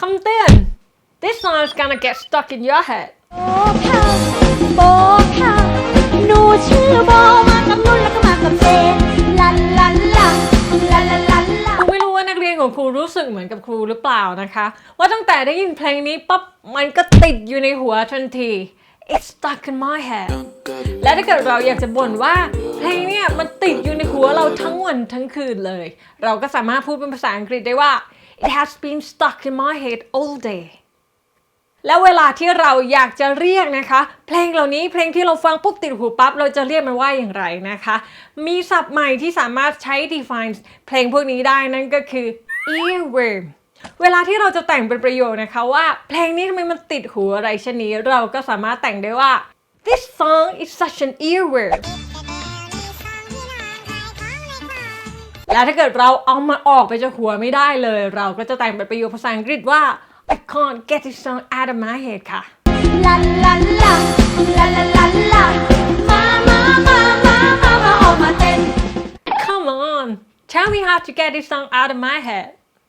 คำเตือน This song is gonna get stuck in your head โบค่ะโบค่ะหนูชื่อโบมากับนุ่นแล้วก็มากับเจนลันลันลาลันลันลันลาครูไม่รู้ว่านักเรียนของครูรู้สึกเหมือนกับครูหรือเปล่านะคะ ว่าตั้งแต่ได้ยินเพลงนี้ปั๊บมันก็ติดอยู่ในหัวทันที It's stuck in my head และถ้าเกิดเราอยากจะบ่นว่าเพลงเนี่ยมันติดอยู่ในหัวเราทั้งวันทั้งคืนเลย เราก็สามารถพูดเป็นภาษาอังกฤษได้ว่า It has been stuck in my head all day แล้วเวลาที่เราอยากจะเรียกนะคะ เพลงเหล่านี้เพลงที่เราฟังปุ๊บติดหูปั๊บเราจะเรียกมันว่าอย่างไรนะคะ มีศัพท์ใหม่ที่สามารถใช้ define เพลงพวกนี้ได้นั่นก็คือ earworm เวลาที่เราจะแต่งเป็นประโยคนะคะว่า เพลงนี้ทำไมมันติดหูอะไรเช่นนี้เราก็สามารถแต่งได้ว่า this song is such an earworm และถ้าเกิดเราเอามาออกไปจากหัวไม่ได้เลย เราก็จะแต่งเป็นประโยคภาษาอังกฤษว่า I can't get this song out of my head ค่ะ ลาลาลาลาลาลาลามามามามามามาออกมาเต้น Come on tell me how to get this song out of my head